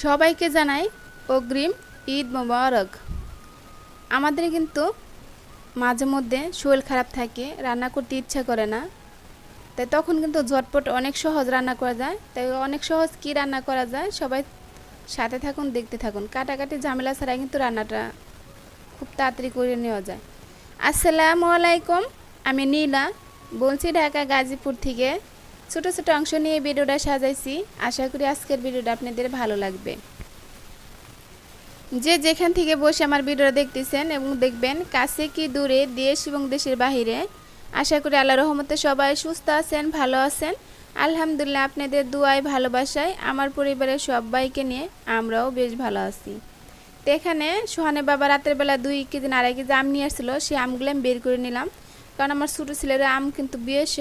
সবাইকে জানাই অগ্রিম ঈদ মোবারক। আমাদের কিন্তু মাঝে মধ্যে শরীর খারাপ থাকে, রান্না করতে ইচ্ছা করে না। তাই তখন কিন্তু ঝটপট অনেক সহজ রান্না করা যায়। তাই অনেক সহজ কি রান্না করা যায় সবাই সাথে থাকুন, দেখতে থাকুন। কাটাকাটি ঝামেলা ছাড়া কিন্তু রান্নাটা খুব তাড়াতাড়ি করে নেওয়া যায়। আসসালামু আলাইকুম, আমি নীলা। বলছি ঢাকা গাজীপুর থেকে। ছোট ছোট অংশ নিয়ে ভিডিওটা সাজাইছি। আশা করি আজকের ভিডিওটা আপনাদের ভালো লাগবে। যে যেখান থেকে বসে আমার ভিডিওটা দেখতেছেন এবং দেখবেন, কাছে কি দূরে দেশ এবং দেশের বাহিরে, আশা করি আল্লাহ রহমতে সবাই সুস্থ আছেন, ভালো আছেন। আলহামদুলিল্লাহ আপনাদের দুয়ায়, ভালোবাসায়, আমার পরিবারের সবাইকে নিয়ে আমরাও বেশ ভালো আছি। তো এখানে সোহানে বাবা রাতের বেলা দুই কেজি আড়াই কেজি আম নিয়ে আসছিল, সেই আমগুলো আমি বের করে নিলাম। কারণ আমার ছোটো ছেলের আম কিন্তু বেশ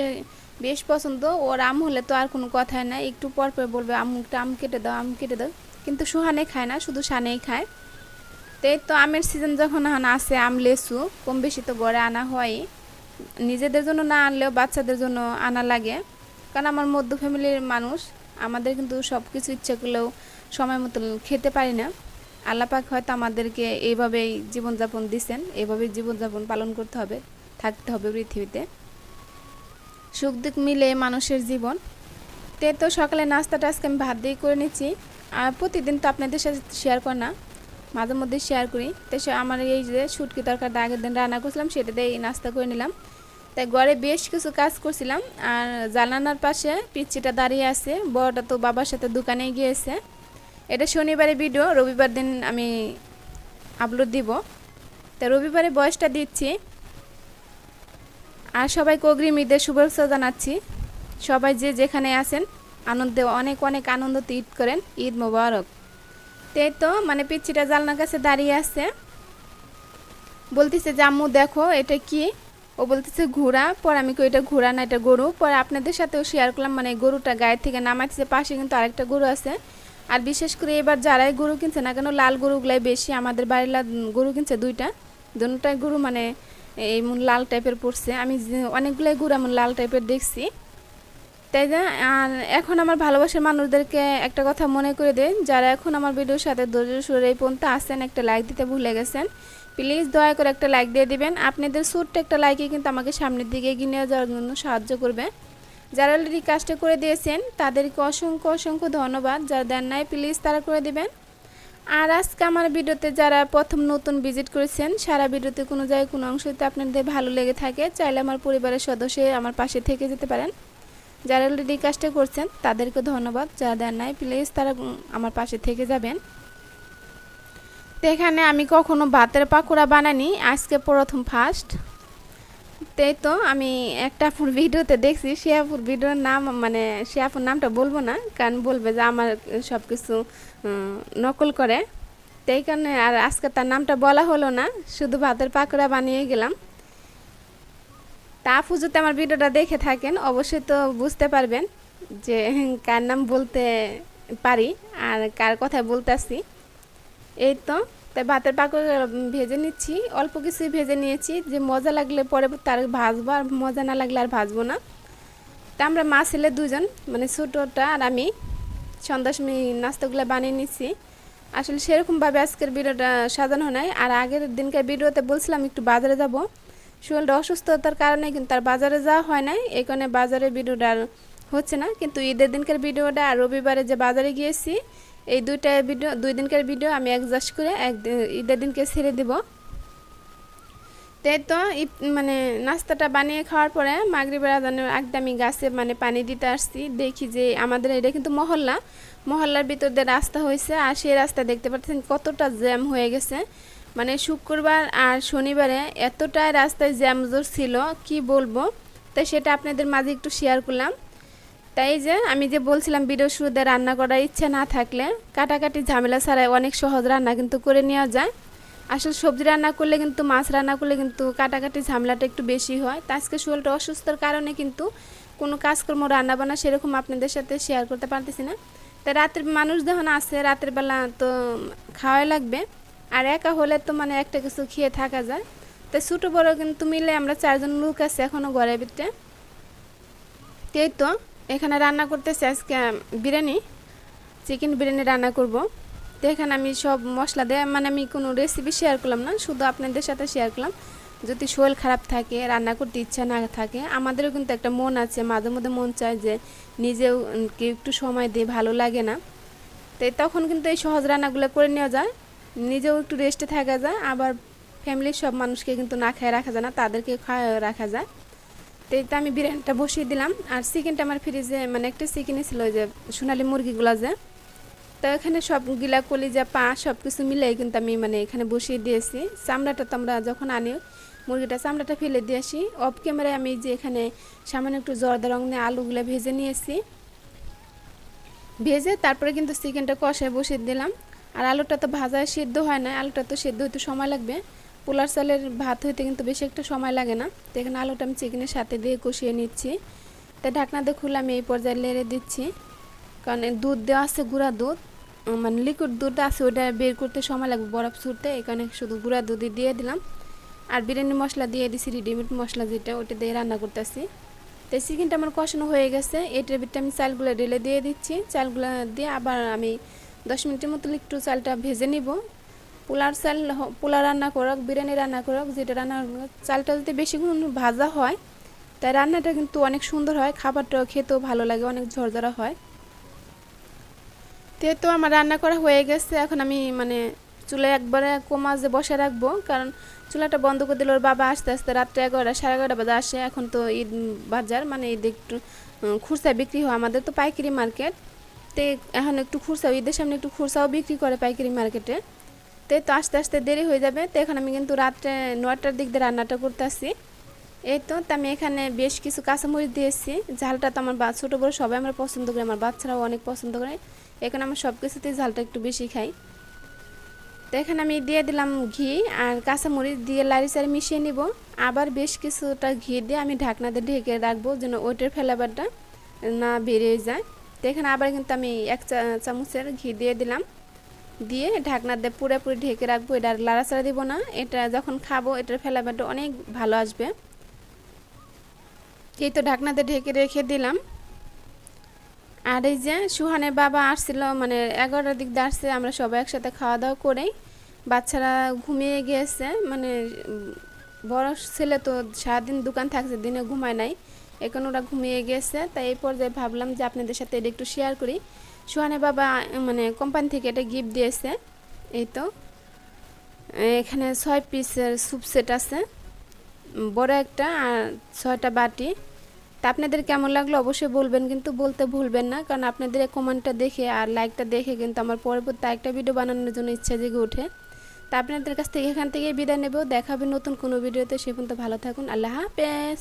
বেশ পছন্দ। ওর আম হলে তো আর কোনো কথাই নাই। একটু পর পর বলবে আমটা আম কেটে দাও, আম কেটে দাও। কিন্তু সোহানে খায় না, শুধু সানেই খায়। তো এই তো আমের সিজন যখন এখন আসে আম লেসু কম বেশি তো গড়ে আনা হয় নিজেদের জন্য না আনলেও বাচ্চাদের জন্য আনা লাগে। কারণ আমার মধ্য ফ্যামিলির মানুষ, আমাদের কিন্তু সব কিছু ইচ্ছে করলেও সময় মতো খেতে পারি না। আল্লাপাক হয়তো আমাদেরকে এইভাবেই জীবনযাপন দিছেন, এইভাবেই জীবনযাপন পালন করতে হবে, থাকতে হবে পৃথিবীতে। সুখ দুঃখ মিলে মানুষের জীবন। তে তো সকালে নাস্তাটা আজকে আমি ভাত দিয়ে করে নিচ্ছি। আর প্রতিদিন তো আপনাদের সাথে শেয়ার কর না। মাঝে মধ্যে শেয়ার করি। তো আমার এই যে শুটকি তরকারিটা আগের দিন রান্না করছিলাম, সেটা দিয়ে নাস্তা করে নিলাম। তাই ঘরে বেশ কিছু কাজ করছিলাম। আর জানানার পাশে পিচ্ছিটা দাঁড়িয়ে আছে। বড়টা তো বাবার সাথে দোকানে গিয়েছে। এটা শনিবারে ভিডিও রবিবার দিন আমি আপলোড দিব। তা রবিবারে বয়সটা দিচ্ছি। আর সবাইকে অগ্রিম ঈদের শুভেচ্ছা জানাচ্ছি। সবাই যে যেখানে আছেন, আনন্দে অনেক অনেক আনন্দতে ঈদ করেন। ঈদ মোবারক। তাই তো মানে পিচ্ছিটা জালনার কাছে দাঁড়িয়ে আছে। বলতেছে জাম্মু দেখো, এটা কি? ও বলতেছে, ঘোড়া। পর আমি কই, এটা ঘোড়া না, এটা গরু। পর আপনাদের সাথেও শেয়ার করলাম মানে গরুটা গায়ের থেকে নামাইতেছে পাশে কিন্তু আরেকটা গরু আছে। আর বিশেষ করে এবার যারাই গরু কিনছে না কেন, লাল গরুগুলাই বেশি। আমাদের বাড়ির গরু কিনছে দুইটা। দুটাই গরু মানে এই লাল টাইপের পড়ছে। আমি অনেকগুলাই গরু এমন লাল টাইপের দেখছি। তাই না? আর এখন আমার ভালোবাসার মানুষদেরকে একটা কথা মনে করে দেন, যারা এখন আমার ভিডিওর সাথে ধৈর্য সুরে এই পর্যন্ত আসেন একটা লাইক দিতে ভুলে গেছেন প্লিজ দয়া করে একটা লাইক দিয়ে দিবেন। আপনাদের ছোট্ট একটা লাইকে কিন্তু আমাকে সামনের দিকে এগিয়ে নিয়ে যাওয়ার জন্য সাহায্য করবে। যারা অলরেডি কাজটা করে দিয়েছেন, তাদেরকে অসংখ্য অসংখ্য ধন্যবাদ। যারা দেন নাই প্লিজ তারা করে দিবেন। আর আজকে আমার ভিডিওতে যারা প্রথম নতুন ভিজিট করেছেন, সারা ভিডিওতে কোনো জায়গায় কোনো অংশতে আপনাদের ভালো লেগে থাকে, চাইলে আমার পরিবারের সদস্য আমার পাশে থেকে যেতে পারেন। যারা অলরেডি কাজটা করছেন, তাদেরকে ধন্যবাদ। যারা দেন নাই প্লিজ তারা আমার পাশে থেকে যাবেন। তো এখানে আমি কখনো ভাতের পাকোড়া বানানি আজকে প্রথম ফার্স্ট তাই তো আমি একটা আপুর ভিডিওতে দেখছি, সে আপুর ভিডিওর নাম মানে সে আপুর নামটা বলব না, কারণ বলবে যে আমার সব কিছু নকল করে। তাই কারণে আর আজকে তার নামটা বলা হলো না, শুধু ভাতের পাকোড়া বানিয়ে গেলাম। তা আপু যদি আমার ভিডিওটা দেখে থাকেন, অবশ্যই তো বুঝতে পারবেন যে কার নাম বলতে পারি আর কার কথা বলতে আসি। এই তো তাই ভাতের পাকড় ভেজে নিচ্ছি। অল্প কিছুই ভেজে নিয়েছি, যে মজা লাগলে পরে তার ভাজবো আর মজা না লাগলে আর ভাজবো না। তা আমরা মা ছেলে দুজন মানে ছোটোটা আর আমি সন্ধ্যার সময় নাস্তাগুলো বানিয়ে নিচ্ছি। আসলে সেরকমভাবে আজকের ভিডিওটা সাজানো নাই, আর আগের দিনকার ভিডিওতে বলছিলাম একটু বাজারে যাব। শরীরটা অসুস্থতার কারণে কিন্তু তার বাজারে যাওয়া হয় নাই, এই কারণে বাজারে ভিডিওটা হচ্ছে না। কিন্তু ঈদের দিনকার ভিডিওটা আর রবিবারে যে বাজারে গিয়েছি এই দুইটা ভিডিও দুই দিনকার ভিডিও আমি অ্যাডজাস্ট করে এক ঈদের দিনকে ছেড়ে দিব। তাই তো মানে নাস্তাটা বানিয়ে খাওয়ার পরে মাগরিবের আদানের আগে আমি গাছে মানে পানি দিতে আসছি। দেখি যে আমাদের এটা কিন্তু মহল্লা। মহল্লার ভিতর দিয়ে রাস্তা হয়েছে আর সেই রাস্তা দেখতে পাচ্ছেন কতটা জ্যাম হয়ে গেছে। মানে শুক্রবার আর শনিবারে এতটাই রাস্তায় জ্যাম জোর ছিল, কি বলব? তাই সেটা আপনাদের মাঝে একটু শেয়ার করলাম। তাই যে আমি যে বলছিলাম ভিডিও শুরুতে রান্না করার ইচ্ছে না থাকলে কাটাকাটি ঝামেলা ছাড়াই অনেক সহজ রান্না কিন্তু করে নেওয়া যায়। আসলে সবজি রান্না করলে কিন্তু, মাছ রান্না করলে কিন্তু কাটাকাটি ঝামেলাটা একটু বেশি হয়। তা আজকে শরীরটা অসুস্থর কারণে কিন্তু কোনো কাজকর্ম রান্না বান্না সেরকম আপনাদের সাথে শেয়ার করতে পারতেছি না। তাই রাতের মানুষ যখন আসে, রাতের বেলা তো খাওয়াই লাগবে। আর একা হলে তো মানে একটা কিছু খেয়ে থাকা যায়। তাই ছোটো বড়ো কিন্তু মিলে আমরা চারজন লোক আছে এখনও ঘরের ভিতরে। তাই তো? এখানে রান্না করতেছি আজকে বিরিয়ানি, চিকেন বিরিয়ানি রান্না করব। তো এখানে আমি সব মশলা দিয়ে মানে আমি কোনো রেসিপি শেয়ার করলাম না, শুধু আপনাদের সাথে শেয়ার করলাম। যদি শরীর খারাপ থাকে, রান্না করতে ইচ্ছা না থাকে, আমাদেরও কিন্তু একটা মন আছে, মাঝে মধ্যে মন চায় যে নিজেও একটু সময় দিয়ে ভালো লাগে না। তো তখন কিন্তু এই সহজ রান্নাগুলো করে নেওয়া যায়, নিজেও একটু রেস্টে থাকা যায়, আবার ফ্যামিলির সব মানুষকে কিন্তু না খেয়ে রাখা যায় না, তাদেরকে খাওয়া রাখা যায়। তো এই আমি বিরিয়ানিটা বসিয়ে দিলাম। আর চিকেনটা আমার ফ্রিজে মানে একটা চিকেনই ছিল যে সোনালি মুরগিগুলো যে, তো এখানে সবগুলা কলিজা, পা সব কিছু মিলাই কিন্তু আমি মানে এখানে বসিয়ে দিয়েছি। চামড়াটা তো আমরা যখন আনি, মুরগিটা চামড়াটা ফেলে দিয়ে আসি। অফ ক্যামেরায় আমি যে এখানে সামান্য একটু জর্দা রং নিয়ে আলুগুলো ভেজে নিয়েছি। ভেজে তারপরে কিন্তু চিকেনটা কষায় বসিয়ে দিলাম। আর আলুটা তো ভাজায় সেদ্ধ হয় না, আলুটা তো সেদ্ধ হতে সময় লাগবে। পোলার চালের ভাত হইতে কিন্তু বেশি একটা সময় লাগে না। তো এখানে আলুটা আমি চিকেনের সাথে দিয়ে কষিয়ে নিচ্ছি। তো দিয়ে খুলে আমি এই পর্যায়ে লেড়ে দিচ্ছি। কারণ দুধ দেওয়া আছে গুঁড়া দুধ। মানে লিকুইড দুধটা আছে ওটা বের করতে সময় লাগবে বরফ ছুটতে। এখানে শুধু গুঁড়া দুধই দিয়ে দিলাম। আর বিরিয়ানি মশলা দিয়ে দিছি রেডিমেড মশলা যেটা ওটা দিয়ে রান্না করতেছি। তো চিকেনটা আমার কষানো হয়ে গেছে। এটার ভিতরে আমি চালগুলো ঢেলে দিয়ে দিচ্ছি। চালগুলো দিয়ে আবার আমি দশ মিনিটের মতো একটু চালটা ভেজে নিব। পোলার চাল পোলা রান্না করক বিরিয়ানি রান্না করক, যেটা রান্না চালটা যদি বেশিক্ষণ ভাজা হয়, তাই রান্নাটা কিন্তু অনেক সুন্দর হয়, খাবারটাও খেতেও ভালো লাগে, অনেক ঝরঝরা হয়। তো তো আমার রান্না করা হয়ে গেছে, এখন আমি মানে চুলায় একবারে কমাজে বসে রাখব, কারণ চুলাটা বন্ধ করে দিলে ওর বাবা আস্তে আস্তে রাত্রে এগারোটা, সাড়ে এগারোটা বাজে আসে, এখন তো ঈদ বাজার মানে ঈদ একটু খুচরা বিক্রি হয় আমাদের তো পাইকারি মার্কেট। তে এখন একটু খুচরা ঈদের সামনে একটু খুরসাও বিক্রি করে পাইকারি মার্কেটে। তো তো আস্তে আস্তে দেরি হয়ে যাবে। তো এখন আমি কিন্তু রাত্রে নয়টার দিক দিয়ে রান্নাটা করতে আসি এই তো আমি এখানে বেশ কিছু কাঁচামরিচ দিয়েছি। ঝালটা তো আমার বা, ছোটো বড়ো সবাই আমরা পছন্দ করি, আমার বাচ্চারাও অনেক পছন্দ করে। এখানে আমার সব কিছুতেই ঝালটা একটু বেশি খাই। তো এখানে আমি দিয়ে দিলাম ঘি আর কাঁচামরিচ দিয়ে লাড়ি চাড়ি মিশিয়ে নিব। আবার বেশ কিছুটা ঘি দিয়ে আমি ঢাকনাতে ঢেকে রাখব যেন ওইটার ফ্লেভারটা না বেরিয়ে যায়। তো এখানে আবার কিন্তু আমি এক চামচের ঘি দিয়ে দিলাম। দিয়ে ঢাকনা দিয়ে পুরোপুরি ঢেকে রাখব। এটা লাড়াচাড়া দিব না। এটা যখন খাব, এটার ফ্লেভারটা অনেক ভালো আসবে। এই তো ঢাকনাতে ঢেকে রেখে দিলাম। আর এই যে সুহানের বাবা আসছিল মানে এগারোটার দিক দিয়ে আসছে, আমরা সবাই একসাথে খাওয়া দাওয়া করেই। বাচ্চারা ঘুমিয়ে গিয়েছে মানে বড় ছেলে তো সারাদিন দোকান থাকছে, দিনে ঘুমায় নাই। এখন ওরা ঘুমিয়ে গেছে তাই এই পর্যায়ে ভাবলাম যে আপনাদের সাথে এটা একটু শেয়ার করি। সুহানের বাবা মানে কোম্পানি থেকে এটা গিফট দিয়েছে। এই তো। এখানে ছয় পিসের স্যুপ সেট আছে। বড় একটা আর ছয়টা বাটি। তা আপনাদের কেমন লাগল অবশ্যই বলবেন, কিন্তু বলতে ভুলবেন না, কারণ আপনাদের কমেন্টটা দেখে আর লাইকটা দেখে কিন্তু আমার পরবর্তী একটা ভিডিও বানানোর জন্য ইচ্ছা জেগে ওঠে। তা আপনাদের কাছ থেকে এখান থেকে বিদায় নেব। দেখাবে নতুন কোনো ভিডিওতে সে পর্যন্ত ভালো থাকুন। আল্লাহ হাফেজ।